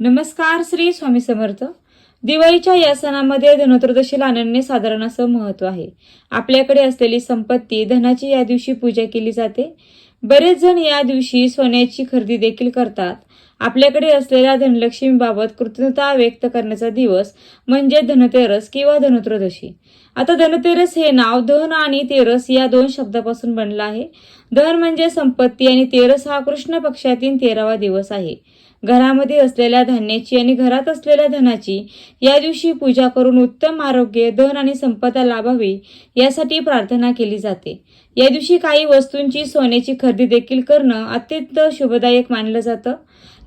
नमस्कार श्री स्वामी समर्थ. दिवाळीच्या या सणामध्ये धनोत्रदशीला अनन्य साधारण असं महत्त्व आहे. आपल्याकडे असलेली संपत्ती धनाची या दिवशी पूजा केली जाते. बरेच जण या दिवशी सोन्याची खरेदी देखील करतात. आपल्याकडे असलेल्या धनलक्ष्मीबाबत कृतज्ञता व्यक्त करण्याचा दिवस म्हणजे धनतेरस किंवा धनत्रयोदशी. आता धनतेरस हे नाव धन आणि तेरस या दोन शब्दापासून बनलं आहे. धन म्हणजे संपत्ती आणि तेरस हा कृष्ण पक्षातील तेरावा दिवस आहे. घरामध्ये असलेल्या धान्याची आणि घरात असलेल्या धनाची या दिवशी पूजा करून उत्तम आरोग्य धन आणि संपदा लाभावी यासाठी प्रार्थना केली जाते. या दिवशी काही वस्तूंची सोन्याची खरेदी देखील करणं अत्यंत शुभदायक मानलं जातं.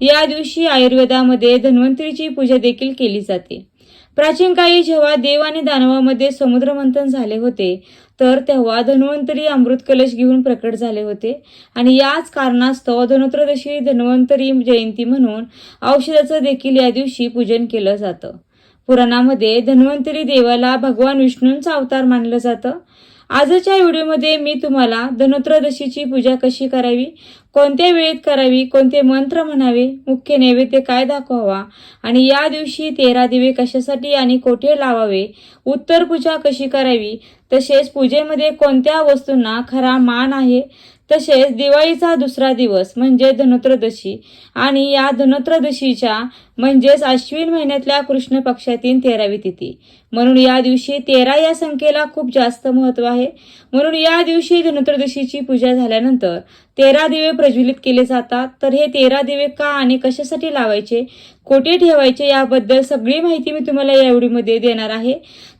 या दिवशी आयुर्वेदामध्ये धन्वंतरीची पूजा देखील केली जाते. प्राचीन काळी जेव्हा देव आणि दानवामध्ये समुद्रमंथन झाले होते तर तेव्हा धन्वंतरी अमृत कलश घेऊन प्रकट झाले होते. आणि याच कारणास्तव धनोत्रदशी धन्वंतरी जयंती म्हणून औषधाचं देखील या दिवशी पूजन केलं जातं. पुराणामध्ये धन्वंतरी देवाला भगवान विष्णूंचा अवतार मानलं जातं. आजच्या व्हिडिओमध्ये मी तुम्हाला धनत्रयोदशीची पूजा कशी करावी कोणत्या वेळेत करावी कोणते मंत्र म्हणावे मुख्य नैवेद्य काय दाखवावा आणि या दिवशी तेरा दिवे कशासाठी आणि कोठे लावावे उत्तर पूजा कशी करावी तसेच पूजेमध्ये कोणत्या वस्तूंना खरा मान आहे तसेच दिवाळीचा दुसरा दिवस म्हणजे धनोत्रदशी आणि या धनोत्रदशीच्या म्हणजेच अश्विन महिन्यातल्या कृष्ण पक्षातील तेरावी तिथी. म्हणून या दिवशी तेरा या संख्येला खूप जास्त महत्त्व आहे. म्हणून या दिवशी धनत्रयोदशीची पूजा झाल्यानंतर तेरा दिवे प्रज्वलित केले जातात. तर हे तेरा दिवे का आणि कशासाठी लावायचे कोठे ठेवायचे याबद्दल सगळी माहिती मी तुम्हाला या व्हिडिओमध्ये देणार आहे.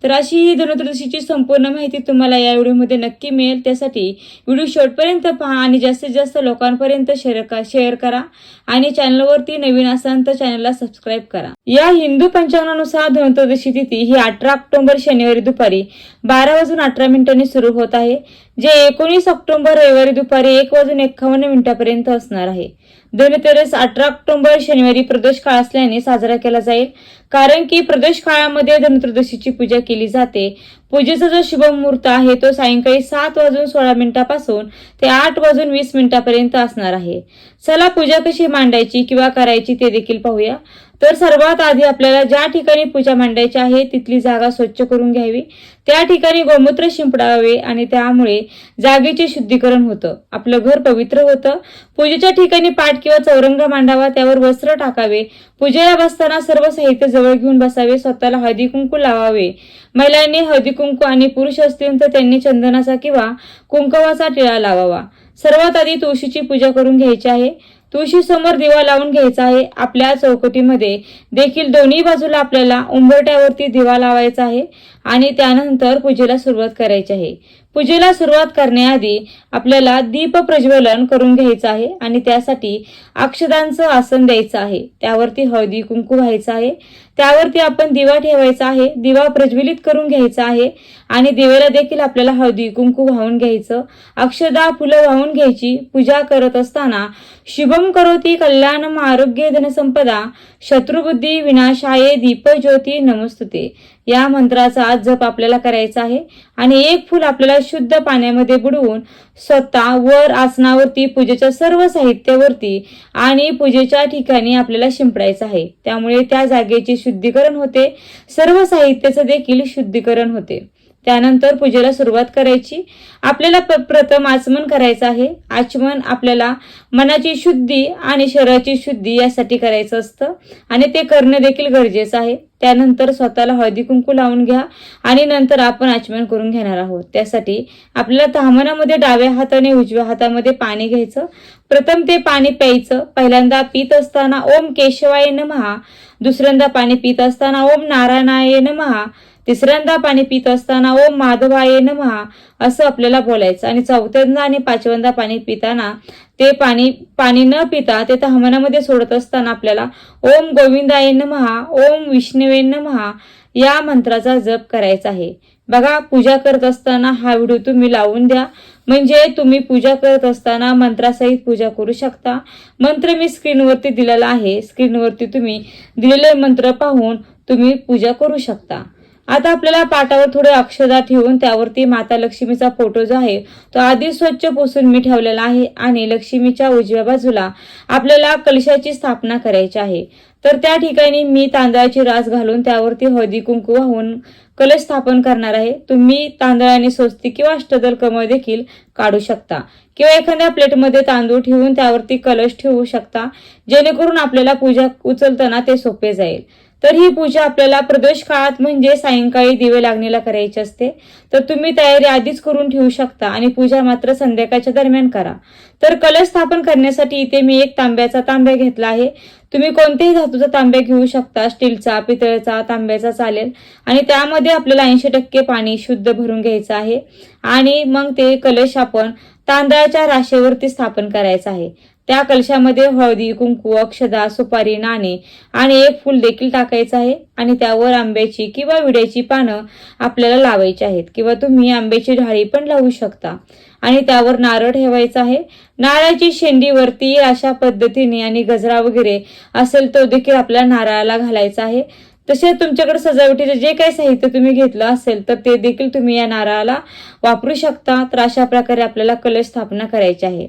तर अशी ही धनत्रयोदशीची संपूर्ण माहिती तुम्हाला या व्हिडिओमध्ये नक्की मिळेल. त्यासाठी व्हिडिओ शेवटपर्यंत पहा आणि जास्तीत जास्त लोकांपर्यंत शेअर का शेअर करा. आणि चॅनलवरती नवीन असाल तर चॅनलला सबस्क्राईब करा. या हिंदू पंचांगानुसार धनत्रयोदशी तिथी ही अठरा ऑक्टोबर शनिवारी दुपारी बारा वाजून अठरा मिनिटांनी सुरू होत आहे. जे एकोणीस ऑक्टोबर रविवारी दुपारी एक वाजून एकावन्न मिनिटापर्यंत असणार आहे. धनतेरस अठरा ऑक्टोबर शनिवारी प्रदोष काळ असल्याने साजरा केला जाईल. कारण की प्रदोष काळामध्ये धनत्रयोदशीची पूजा केली जाते. पूजेचा जो शुभ मुहूर्त आहे तो सायंकाळी सात वाजून सोळा मिनिटापासून ते आठ वाजून वीस मिनिटापर्यंत असणार आहे. चला पूजा कशी मांडायची किंवा करायची ते देखील पाहूया. तर सर्वात आधी आपल्याला ज्या ठिकाणी पूजा मांडायची आहे तिथली जागा स्वच्छ करून घ्यावी. त्या ठिकाणी गोमूत्र शिंपडावे आणि त्यामुळे जागेचे शुद्धीकरण होतं. आपलं घर पवित्र होतं. पूजेच्या ठिकाणी पाठ किंवा चौरंग मांडावा त्यावर वस्त्र टाकावे. पूजेला बसताना सर्व साहित्य जवळ घेऊन बसावे स्वतःला हळदी कुंकू लावावे. महिलांनी हळदी कुंकू आणि पुरुष असतील तर त्यांनी चंदनाचा किंवा कुंकवाचा टिळा लावावा. सर्वात आधी तुळशीची पूजा करून घ्यायची आहे. तुळशी समोर दिवा लावून घ्यायचा आहे. आपल्या चौकटीमध्ये देखील दोन्ही बाजूला आपल्याला उंबरट्यावरती दिवा लावायचा आहे आणि त्यानंतर पूजेला सुरुवात करायची आहे. पूजेला सुरुवात करण्याआधी आपल्याला दीप प्रज्वलन करून घ्यायचं आहे आणि त्यासाठी अक्षदांचं आसन द्यायचं आहे. त्यावरती हळदी कुंकू व्हायचं आहे. त्यावरती आपण दिवा ठेवायचा आहे. दिवा प्रज्वलित करून घ्यायचा आहे आणि दिवेला देखील आपल्याला हळदी कुंकू वाहून घ्यायचं. अक्षदा फुलं वाहून घ्यायची. पूजा करत असताना शुभम करोती कल्याणम आरोग्य धनसंपदा शत्रुबुद्धी विनाशाये दीप ज्योती नमस्तुते. या मंत्राचा जप आपल्याला करायचा आहे. आणि एक फूल आपल्याला शुद्ध पाण्यामध्ये बुडवून स्वतः वर आसनावरती पूजेच्या सर्व साहित्यावरती आणि पूजेच्या ठिकाणी आपल्याला शिंपडायचं आहे. त्यामुळे त्या जागेचे शुद्धीकरण होते. सर्व साहित्याचं देखील शुद्धीकरण होते. त्यानंतर पूजेला सुरुवात करायची. आपल्याला प्रथम आचमन करायचं आहे. आचमन आपल्याला मनाची शुद्धी आणि शरीराची शुद्धी यासाठी करायचं असतं. आणि ते करणं देखील गरजेचं आहे. त्यानंतर स्वतःला हळदी कुंकू लावून घ्या आणि नंतर आपण आचमन करून घेणार आहोत. त्यासाठी आपल्याला तामनामध्ये डाव्या हाताने उजव्या हातामध्ये पाणी घ्यायचं. प्रथम ते पाणी प्यायचं. पहिल्यांदा पित असताना ओम केशवाय नमहा. दुसऱ्यांदा पाणी पित असताना ओम नारायणाय नमहा. तिसऱ्यांदा पाणी पित असताना ओम माधवाय नमहा असं आपल्याला बोलायचं. आणि चौथ्यांदा आणि पाचव्यांदा पाणी पिताना ते पाणी पाणी न पिता ते तहमनामध्ये सोडत असताना आपल्याला ओम गोविंदाय नमहा ओम विष्णुवे नमहा या मंत्राचा जप करायचा आहे. बघा पूजा करत असताना हा व्हिडिओ तुम्ही लावून द्या. म्हणजे तुम्ही पूजा करत असताना मंत्रासहित पूजा करू शकता. मंत्र मी स्क्रीनवरती दिलेला आहे. स्क्रीनवरती तुम्ही दिलेले मंत्र पाहून तुम्ही पूजा करू शकता. आता आपल्याला पाटावर थोडे अक्षदा ठेवून त्यावरती माता लक्ष्मीचा फोटो जो आहे तो आधी स्वच्छ पुसून मी ठेवलेला आहे आणि लक्ष्मीच्या उजव्या बाजूला आपल्याला कलशाची स्थापना करायची आहे. तर त्या ठिकाणी मी तांदळाची रास घालून त्यावरती हळदी कुंकू वाहून कलश स्थापन करणार आहे. तुम्ही तांदळाने स्वस्ती किंवा अष्टदल कमळ देखील काढू शकता. किंवा एखाद्या प्लेटमध्ये तांदूळ ठेवून त्यावरती कलश ठेवू शकता. जेणेकरून आपल्याला पूजा उचलताना ते सोपे जाईल. तर ही पूजा आपल्याला प्रदोष काळात म्हणजे सायंकाळी दिवे लागणीला करायची असते. तर तुम्ही तयारी आधीच करून ठेवू शकता आणि पूजा मात्र संध्याकाळच्या दरम्यान करा. तर कलश स्थापन करण्यासाठी इथे मी एक तांब्याचा तांब्या घेतला आहे. तुम्ही कोणत्याही धातूचा तांब्या घेऊ शकता. स्टीलचा पितळेचा तांब्याचा चालेल. आणि त्यामध्ये आपल्याला ऐंशी टक्के पाणी शुद्ध भरून घ्यायचं आहे. आणि मग ते कलश आपण तांदळाच्या राशेवरती स्थापन करायचं आहे. त्या कलशामध्ये हळदी कुंकू अक्षदा सुपारी नाणे आणि एक फूल देखील टाकायचं आहे आणि त्यावर आंब्याची किंवा विड्याची पानं आपल्याला लावायची आहेत किंवा तुम्ही आंब्याची ढाळी पण लावू शकता. आणि त्यावर नारळ ठेवायचा आहे. नारळाची शेंडीवरती अशा पद्धतीने आणि गजरा वगैरे असेल तो देखील आपल्या नारळाला घालायचा आहे. तसेच तुमच्याकडे सजावटीचे जे काही साहित्य तुम्ही घेतलं असेल तर ते देखील तुम्ही या नारळाला वापरू शकता. तर अशा प्रकारे आपल्याला कलश स्थापना करायची आहे.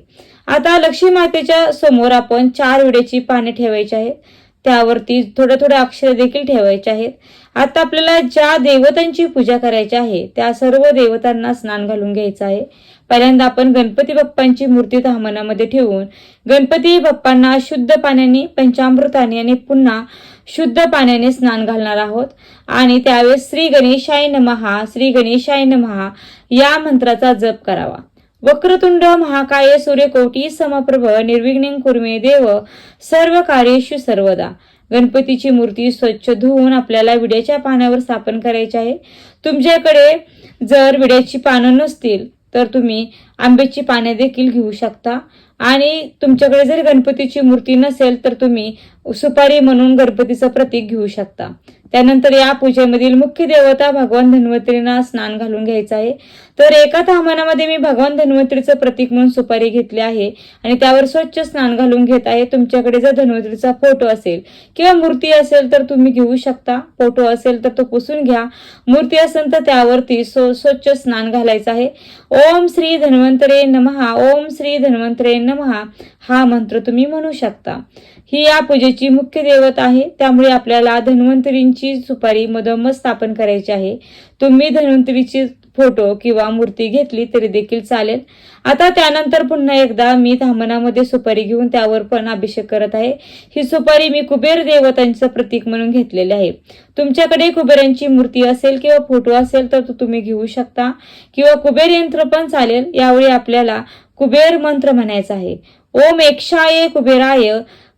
आता लक्ष्मी मातेच्या समोर आपण चार विड्याची पाने ठेवायची आहेत. त्यावरती थोड्या थोड्या अक्षर देखील ठेवायचे आहेत. आता आपल्याला ज्या देवतांची पूजा करायची आहे त्या सर्व देवतांना स्नान घालून घ्यायचं आहे. पहिल्यांदा आपण गणपती बाप्पांची मूर्ती धामनामध्ये ठेवून गणपती बाप्पांना शुद्ध पाण्याने पंचामृताने आणि पुन्हा शुद्ध पाण्याने स्नान घालणार आहोत. आणि त्यावेळेस श्री गणेशाय नमहा श्री गणेशाय नमहा या मंत्राचा जप करावा. वक्रतुंड महाकाय सूर्यकोटी समप्रभ निर्विघ्न कुर्मे देव सर्व कार्येशु सर्वदा. गणपतीची मूर्ती स्वच्छ धुवून आपल्याला विड्याच्या पाण्यावर स्थापन करायची आहे. तुमच्याकडे जर विड्याची पानं नसतील तर तुम्ही आंब्याची पाने देखील घेऊ शकता. आणि तुमच्याकडे जर गणपतीची मूर्ती नसेल तर तुम्ही सुपारी म्हणून गणपतीचं प्रतीक घेऊ शकता. त्यानंतर या पूजेमधील मुख्य देवता भगवान धन्वंतरींना स्नान घालून घ्यायचं आहे. तर एका तामानामध्ये मी भगवान धन्वंतरीचं प्रतीक म्हणून सुपारी घेतली आहे आणि त्यावर स्वच्छ स्नान घालून घेत आहे. तुमच्याकडे जर धन्वंतरीचा फोटो असेल किंवा मूर्ती असेल तर तुम्ही घेऊ शकता. फोटो असेल तर तो पुसून घ्या. मूर्ती असेल तर त्यावरती स्वच्छ स्नान घालायचं आहे. ओम श्री धन्वंतरे नमहा ओम श्री धन्वंतरे नमहा हा मंत्र तुम्ही म्हणू शकता. ही या पूजे पूजेची मुख्य दैवत आहे त्यामुळे आपल्याला धन्वंतरींची सुपारी मधोम स्थापन करायची आहे. तुम्ही धन्वंतरीची फोटो किंवा मूर्ती घेतली तरी देखील चालेल. आता त्यानंतर पुन्हा एकदा मी धामनामध्ये सुपारी घेऊन त्यावर पण अभिषेक करत आहे. ही सुपारी मी कुबेर देवतांचं प्रतीक म्हणून घेतलेले आहे. तुमच्याकडे कुबेरांची मूर्ती असेल किंवा फोटो असेल तर तो तुम्ही घेऊ शकता. किंवा कुबेर यंत्र पण चालेल. यावेळी आपल्याला कुबेर मंत्र म्हणायचा आहे. ओम एकशाय कुबेराय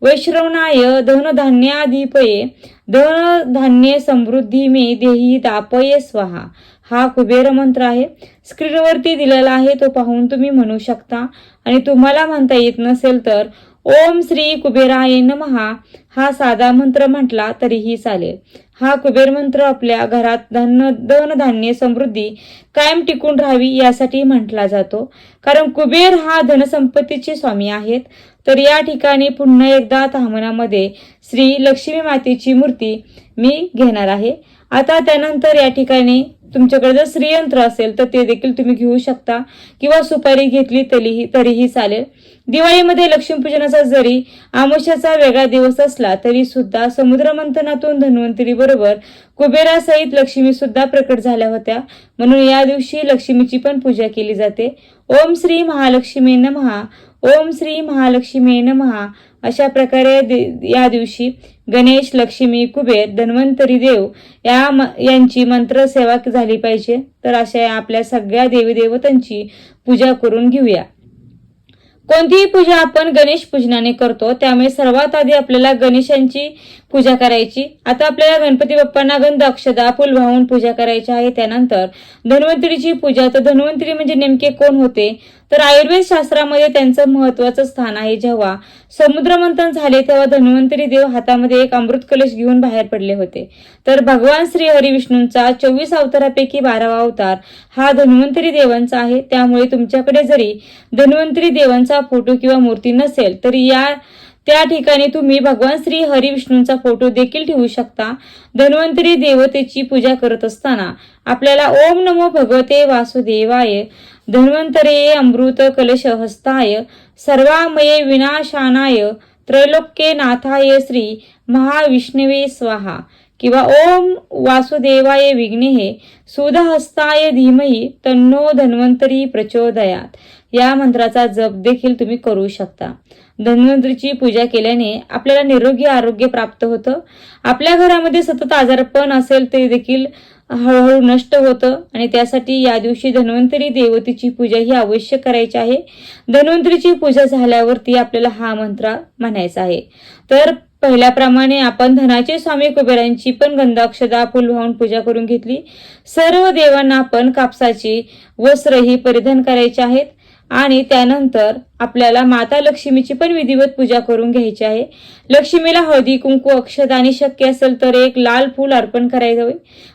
वैश्रवणाय धनधान्याधिपये धनधान्य समृद्धी मे देही दापये स्वाहा. हा कुबेर मंत्र आहे. स्क्रीनवरती दिलेला आहे तो पाहून तुम्ही म्हणू शकता. आणि तुम्हाला म्हणता येत नसेल तर ओम श्री कुबेराय नमहा. हा साधा मंत्र म्हटला तरीही चालेल. हा कुबेर मंत्र आपल्या घरात धन धनधान्य समृद्धी कायम टिकून राहावी यासाठी म्हटला जातो. कारण कुबेर हा धनसंपत्तीचे स्वामी आहेत. तर या ठिकाणी पुन्हा एकदा तामनामध्ये श्री लक्ष्मी मातेची मूर्ती मी घेणार आहे. आता त्यानंतर या ठिकाणी तुमच्याकडे जर श्रीयंत्र असेल तर ते देखील तुम्ही घेऊ शकता किंवा सुपारी घेतली तरीही तरीही चालेल. दिवाळीमध्ये लक्ष्मीपूजनाचा जरी आमुष्याचा वेगळा दिवस असला तरी सुद्धा समुद्रमंथनातून धन्वंतरी बरोबर कुबेरासहित लक्ष्मी सुद्धा प्रकट झाल्या होत्या. म्हणून या दिवशी लक्ष्मीची पण पूजा केली जाते. ओम श्री महालक्ष्मी नमहा ओम श्री महालक्ष्मी नमहा अशा प्रकारे या दिवशी गणेश लक्ष्मी कुबेर धन्वंतरी देव या यांची मंत्र सेवा झाली पाहिजे. तर अशा आपल्या सगळ्या देवी देवतांची पूजा करून घेऊया. कोणतीही पूजा आपण गणेश पूजनाने करतो त्यामुळे सर्वात आधी आपल्याला गणेशांची पूजा करायची. आता आपल्याला गणपती बाप्पांना गंध अक्षदा फुल वाहून पूजा करायची आहे. त्यानंतर धन्वंतरीची पूजा. तर धन्वंतरी म्हणजे नेमके कोण होते? तर आयुर्वेद शास्त्रामध्ये त्यांचं महत्वाचं स्थान आहे. जेव्हा समुद्रमंथन झाले तेव्हा धन्वंतरी देव हातामध्ये एक अमृत कलश घेऊन बाहेर पडले होते. तर भगवान श्री हरिविष्णूंचा चोवीस अवतारापैकी बारावा अवतार हा धन्वंतरी देवांचा आहे. त्यामुळे तुमच्याकडे जरी धन्वंतरी देवांचा फोटो किंवा मूर्ती नसेल तरी या त्या ठिकाणी तुम्ही भगवान श्री हरी विष्णूंचा फोटो देखील ठेवू शकता. धन्वंतरी देवतेची पूजा करत असताना आपल्याला ओम नमो भगवते वासुदेवाय धन्वंतरे अमृत कलश हस्ताय सर्वामये विनाशानाय त्रैलोक्ये नाथाय श्री महाविष्णवे स्वाहा. किंवा ओम वासुदेवाय विघ्ने सुधहस्ताय धीमही तन्नो धन्वंतरी प्रचोदयात. या मंत्राचा जप देखील तुम्ही करू शकता. धन्वंतरीची पूजा केल्याने आपल्याला निरोगी आरोग्य प्राप्त होतं. आपल्या घरामध्ये सतत आजारपण असेल ते देखील हळूहळू नष्ट होतं आणि त्यासाठी या दिवशी धन्वंतरी देवतेची पूजा ही अवश्य करायची आहे. धन्वंतरीची पूजा झाल्यावरती आपल्याला हा मंत्र म्हणायचा आहे. तर पहिल्याप्रमाणे आपण धनाचे स्वामी कुबेरांची पण गंधाक्षदा फुल वाहून पूजा करून घेतली. सर्व देवांना आपण कापसाची वस्त्र ही परिधान करायची आहेत. आणि त्यानंतर आपल्याला माता लक्ष्मीची पण विधिवत पूजा करून घ्यायची आहे. लक्ष्मीला हळदी कुंकू अक्षत आणि शक्य असेल तर एक लाल फूल अर्पण करायचं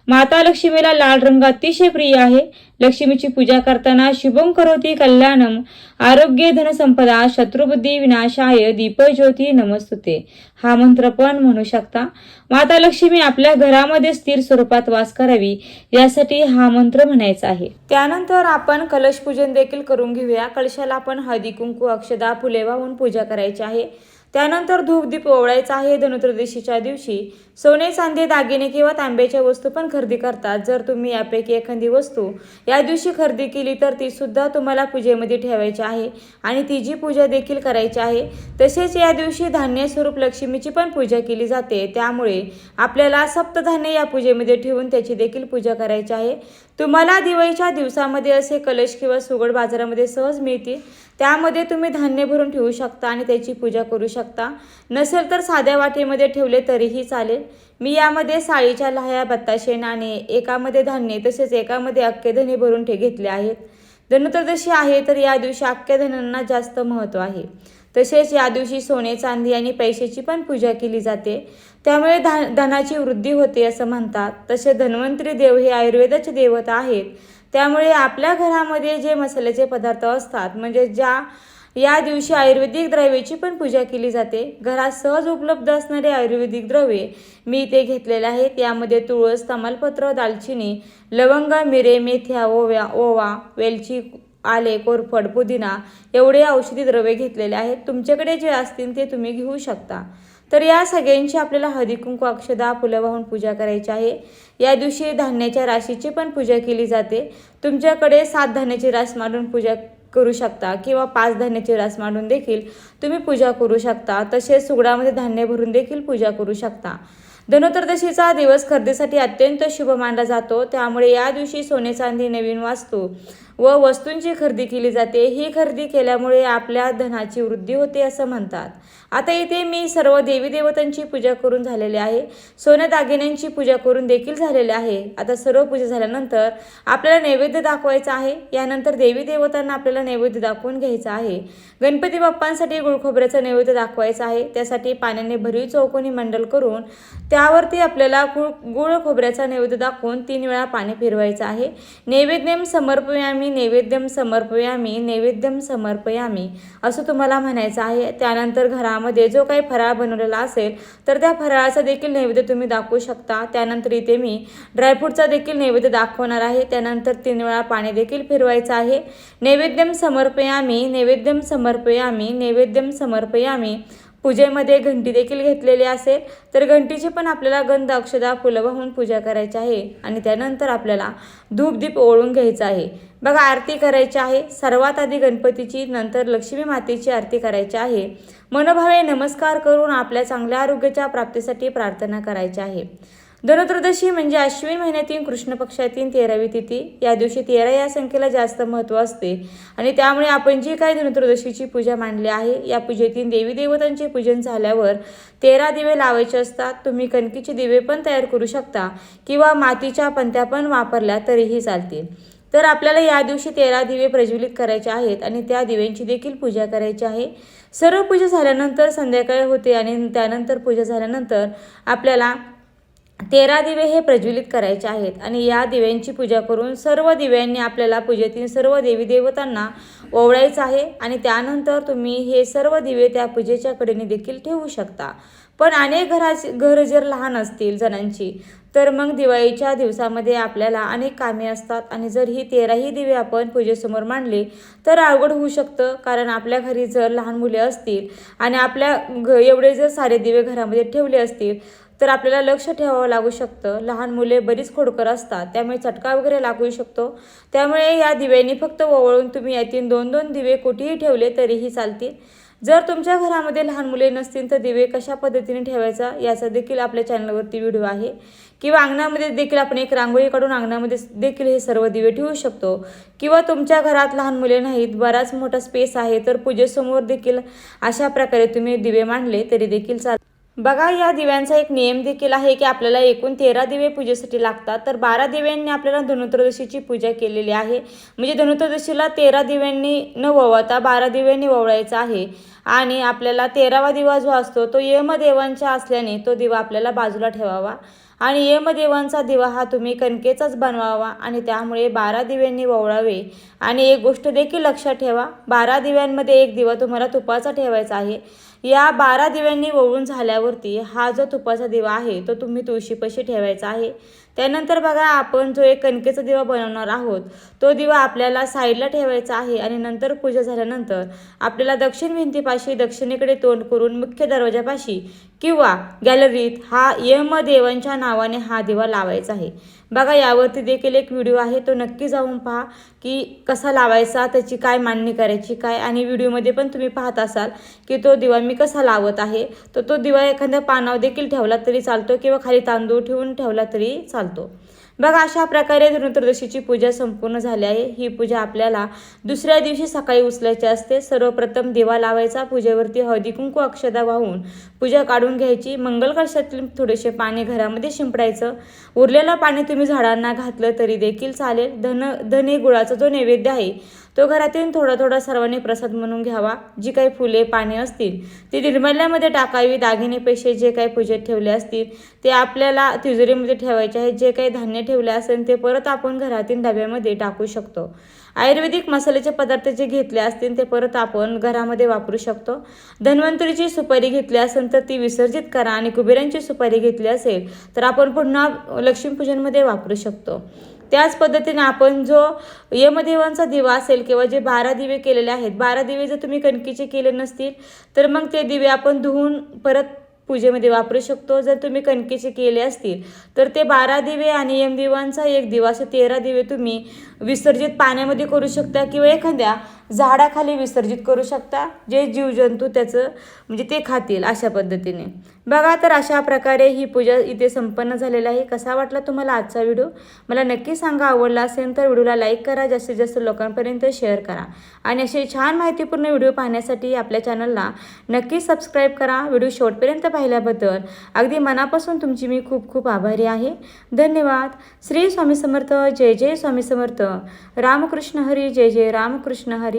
माता लक्ष्मीला लाल रंग अतिशय प्रिय आहे. लक्ष्मीची पूजा करताना शुभम करोती कल्याणम आरोग्य धनसंपदा शत्रुबुद्धी विनाशाय दीपज्योती नमस्तुते. हा मंत्र पण म्हणू शकता. माता लक्ष्मी आपल्या घरामध्ये स्थिर स्वरूपात वास करावी यासाठी हा मंत्र म्हणायचा आहे. त्यानंतर आपण कलश पूजन देखील करून घेऊया. कलशाला आपण हळदी कुंकू अक्षदा फुले वाहून पूजा करायची आहे. त्यानंतर धूपदीप ओवळायचा आहे. धनुत्रयोदशीच्या दिवशी सोने चांदी दागिने किंवा तांब्याच्या वस्तू पण खरेदी करतात. जर तुम्ही यापैकी एखादी वस्तू या दिवशी खरेदी केली तर ती सुद्धा तुम्हाला पूजेमध्ये ठेवायची आहे आणि तिची पूजा देखील करायची आहे तसेच या दिवशी धान्य स्वरूप लक्ष्मीची पण पूजा केली जाते. त्यामुळे आपल्याला सप्तधान्य या पूजेमध्ये ठेवून त्याची देखील पूजा करायची आहे. तुम्हाला दिवाळीच्या दिवसामध्ये असे कलश किंवा सुगड बाजारामध्ये सहज मिळतील. त्यामध्ये तुम्ही धान्य भरून ठेवू शकता आणि त्याची पूजा करू शकता. नसेल तर साध्या वाटेमध्ये ठेवले तरीही चालेल. मी यामध्ये साळीच्या लाह्या बत्ताशे नाणे एकामध्ये धान्य तसेच एकामध्ये अख्खे धने भरून ठे घेतले आहेत. धनुत्रदशी आहे तर या दिवशी अख्ख्या धनांना जास्त महत्त्व आहे. तसेच या दिवशी सोने चांदी आणि पैशाची पण पूजा केली जाते. त्यामुळे धा धनाची वृद्धी होते असं म्हणतात. तसे धन्वंतरी देव हे आयुर्वेदाचे देवता आहेत. त्यामुळे आपल्या घरामध्ये जे मसाल्याचे पदार्थ असतात म्हणजे ज्या या दिवशी आयुर्वेदिक द्रव्याची पण पूजा केली जाते. घरात सहज उपलब्ध असणारे आयुर्वेदिक द्रव्ये मी इथे घेतलेले आहेत. यामध्ये तुळस तमालपत्र दालचिनी लवंग मिरे मेथ्या ओव्या ओवा वेलची आले कोरफड पुदिना एवढे औषधी द्रव्ये घेतलेले आहेत. तुमच्याकडे जे असतील ते तुम्ही घेऊ शकता. तर या सगळ्यांची आपल्याला हळदी कुंकू अक्षदा फुलं वाहून पूजा करायची आहे. या दिवशी धान्याच्या राशीची पण पूजा केली जाते. तुमच्याकडे सात धान्याची रास मांडून पूजा करू शकता किंवा पाच धान्याची रास मांडून देखील तुम्ही पूजा करू शकता. तसेच सुगडामध्ये धान्य भरून देखील पूजा करू शकता. धनुत्रदशीचा दिवस खरेदीसाठी अत्यंत शुभ मानला जातो. त्यामुळे या दिवशी सोने चांदी नवीन वास्तू व वस्तूंची खरेदी केली जाते. ही खरेदी केल्यामुळे आपल्या धनाची वृद्धी होते असं म्हणतात. आता इथे मी सर्व देवी देवतांची पूजा करून झालेली आहे. सोन्या दागिन्यांची पूजा करून देखील झालेली आहे. आता सर्व पूजा झाल्यानंतर आपल्याला नैवेद्य दाखवायचा आहे. यानंतर देवी देवतांना आपल्याला नैवेद्य दाखवून घ्यायचा आहे. गणपती बाप्पांसाठी गुळखोबऱ्याचं नैवेद्य दाखवायचं आहे. त्यासाठी पाण्याने भरीव चौकोनी मंडल करून त्यावरती आपल्याला गुळ गुळ खोबऱ्याचा नैवेद्य दाखवून तीन वेळा पाणी फिरवायचं आहे. नैवेद्यम समर्पयामी नैवेद्यम समर्पयामी नैवेद्यम समर्पयामी असं तुम्हाला म्हणायचं आहे. त्यानंतर घरामध्ये जो काही फराळ बनवलेला असेल तर त्या फराळाचा देखील नैवेद्य तुम्ही दाखवू शकता. त्यानंतर इथे मी ड्रायफ्रूटचा देखील नैवेद्य दाखवणार आहे. त्यानंतर तीन वेळा पाणी देखील फिरवायचं आहे. नैवेद्यम समर्पयामी नैवेद्यम समर्पयामी नैवेद्यम समर्पयामी पूजेमध्ये घंटी देखील घेतलेली असेल तर घंटीची पण आपल्याला गंध अक्षदा फुलं वाहून पूजा करायची आहे. आणि त्यानंतर आपल्याला धूपदीप ओळून घ्यायचं आहे. बघा आरती करायची आहे. सर्वात आधी गणपतीची नंतर लक्ष्मी मातेची आरती करायची आहे. मनोभावे नमस्कार करून आपल्या चांगल्या आरोग्याच्या प्राप्तीसाठी प्रार्थना करायची आहे. धनुत्रदशी म्हणजे अश्विन महिन्यातील कृष्ण पक्षातील तेरावी तिथी. या दिवशी तेरा या संख्येला जास्त महत्त्व असते. आणि त्यामुळे आपण जी काही धनुत्रदशीची पूजा मांडली आहे या पूजेतील देवी देवतांचे पूजन झाल्यावर तेरा दिवे लावायचे असतात. तुम्ही कणकीचे दिवे पण तयार करू शकता किंवा मातीच्या पंत्या पण वापरल्या तरीही चालतील. तर आपल्याला या दिवशी तेरा दिवे प्रज्वलित करायचे आहेत आणि त्या दिव्यांची देखील पूजा करायची आहे. सर्व पूजा झाल्यानंतर संध्याकाळी होते आणि त्यानंतर पूजा झाल्यानंतर आपल्याला तेरा दिवे हे प्रज्वलित करायचे आहेत आणि या दिव्यांची पूजा करून सर्व दिव्यांनी आपल्याला पूजेतील सर्व देवी देवतांना ओवळायचं आहे आणि त्यानंतर तुम्ही हे सर्व दिवे त्या पूजेच्या कडेने देखील ठेवू शकता. पण अनेक घराचे घर जर लहान असतील जणांची तर मग दिवाळीच्या दिवसामध्ये आपल्याला अनेक कामे असतात आणि जर ही तेराही दिवे आपण पूजेसमोर मांडले तर अवघड होऊ शकतं. कारण आपल्या घरी जर लहान मुले असतील आणि आपल्या घ एवढे जर सारे दिवे घरामध्ये ठेवले असतील तर आपल्याला लक्ष ठेवावं लागू शकतं. लहान मुले बरीच खोडकर असतात त्यामुळे चटका वगैरे लागू शकतो. त्यामुळे या दिव्यांनी फक्त ओवळून तुम्ही यातील दोन दोन दिवे कुठेही ठेवले तरीही चालतील. जर तुमच्या घरामध्ये लहान मुले नसतील तर दिवे कशा पद्धतीने ठेवायचा याचा देखील आपल्या चॅनलवरती व्हिडिओ आहे. किंवा अंगणामध्ये देखील आपण एक रांगोळी काढून अंगणामध्ये देखील हे सर्व दिवे ठेवू शकतो. किंवा तुमच्या घरात लहान मुले नाहीत बराच मोठा स्पेस आहे तर पूजेसमोर देखील अशा प्रकारे तुम्ही दिवे मांडले तरी देखील चाल बघा या दिव्यांचा एक नियम देखील आहे की आपल्याला एकूण तेरा दिवे पूजेसाठी लागतात तर बारा दिव्यांनी आपल्याला धनुत्रदशीची पूजा केलेली आहे. म्हणजे धनुत्रदशीला तेरा दिव्यांनी न वळवता बारा दिव्यांनी ववळायचा आहे. आणि आपल्याला तेरावा दिवा जो असतो तो यमदेवांच्या असल्याने तो दिवा आपल्याला बाजूला ठेवावा. आणि यमदेवांचा दिवा हा तुम्ही कणकेचाच बनवावा आणि त्यामुळे बारा दिव्यांनी ववळावे. आणि एक गोष्ट देखील लक्षात ठेवा बारा दिव्यांमध्ये एक दिवा तुम्हाला तुपाचा ठेवायचा आहे. या बारा दिव्यांनी ओवळून झाल्यावरती हा जो तुपाचा दिवा आहे तो तुम्ही तुळशीपाशी ठेवायचा आहे. त्यानंतर बघा आपण जो एक कणकेचा दिवा बनवणार आहोत तो दिवा आपल्याला साईडला ठेवायचा आहे आणि नंतर पूजा झाल्यानंतर आपल्याला दक्षिण भिंतीपाशी दक्षिणेकडे तोंड करून मुख्य दरवाजापाशी किंवा गॅलरीत हा यमदेवांच्या नावाने हा दिवा लावायचा आहे. बघा यावरती देखील एक व्हिडिओ आहे. तो नक्की जाऊन पहा की कसा लावायचा त्याची काय मांडणी करायची काय. आणि व्हिडिओमध्ये पण तुम्ही पाहत असाल की तो दिवा मी कसा लावत आहे. तर तो दिवा एखाद्या पानावर देखील ठेवला तरी चालतो किंवा खाली तांदूळ ठेवून ठेवला तरी चालतो. बघा अशा प्रकारे धनुत्रदशीची पूजा संपूर्ण झाली आहे. ही पूजा आपल्याला दुसऱ्या दिवशी सकाळी उचलायची असते. सर्वप्रथम दिवा लावायचा पूजेवरती हळदी कुंकू अक्षदा वाहून पूजा काढून घ्यायची. मंगल कळशातील थोडेसे पाणी घरामध्ये शिंपडायचं. उरलेलं पाणी तुम्ही झाडांना घातलं तरी देखील चालेल. धन धने गुळाचा जो नैवेद्य आहे तो घरातून थोडा थोडा सर्वांनी प्रसाद म्हणून घ्यावा. जी काही फुले पाने असतील ती निर्मल्यामध्ये टाकावी. दागिने पैसे जे काही पूजेत ठेवले असतील ते आपल्याला तिजोरीमध्ये ठेवायचे आहेत. जे काही धान्य ठेवले असेल ते परत आपण घरातील डब्यामध्ये टाकू शकतो. आयुर्वेदिक मसाल्याचे पदार्थ जे घेतले असतील ते परत आपण घरामध्ये वापरू शकतो. धन्वंतरीची सुपारी घेतली असेल तर ती विसर्जित करा. आणि कुबेरांची सुपारी घेतली असेल तर आपण पुन्हा लक्ष्मीपूजनमध्ये वापरू शकतो. त्याच पद्धतीने आपण जो यमदेवांचा दिवा असेल किंवा जे बारा दिवे केलेले आहेत बारा दिवे जर तुम्ही कणकीचे केले नसतील तर मग ते दिवे आपण धुवून परत पूजेमध्ये वापरू शकतो. जर तुम्ही कणकेचे केले असतील तर ते बारा दिवे आणि यमदेवांचा एक दिवा असे तेरा दिवे तुम्ही विसर्जित पाण्यामध्ये करू शकता किंवा एखाद्या झाडाखाली विसर्जित करू शकता. जे जीवजंतू त्याचं म्हणजे ते खातील अशा पद्धतीने. बघा तर अशा प्रकारे ही पूजा इथे संपन्न झालेला आहे. कसा वाटला तुम्हाला आजचा व्हिडिओ? मला नक्की सांगा. आवडला असेल तर व्हिडिओला लाईक करा. जास्तीत जास्त लोकांपर्यंत शेअर करा. आणि असे छान माहितीपूर्ण व्हिडिओ पाहण्यासाठी आपल्या चॅनलला नक्की सबस्क्राईब करा. व्हिडिओ शेवटपर्यंत पाहिल्याबद्दल अगदी मनापासून तुमची मी खूप खूप आभारी आहे. धन्यवाद. श्री स्वामी समर्थ. जय जय स्वामी समर्थ. रामकृष्ण हरी. जय जय रामकृष्ण हरी.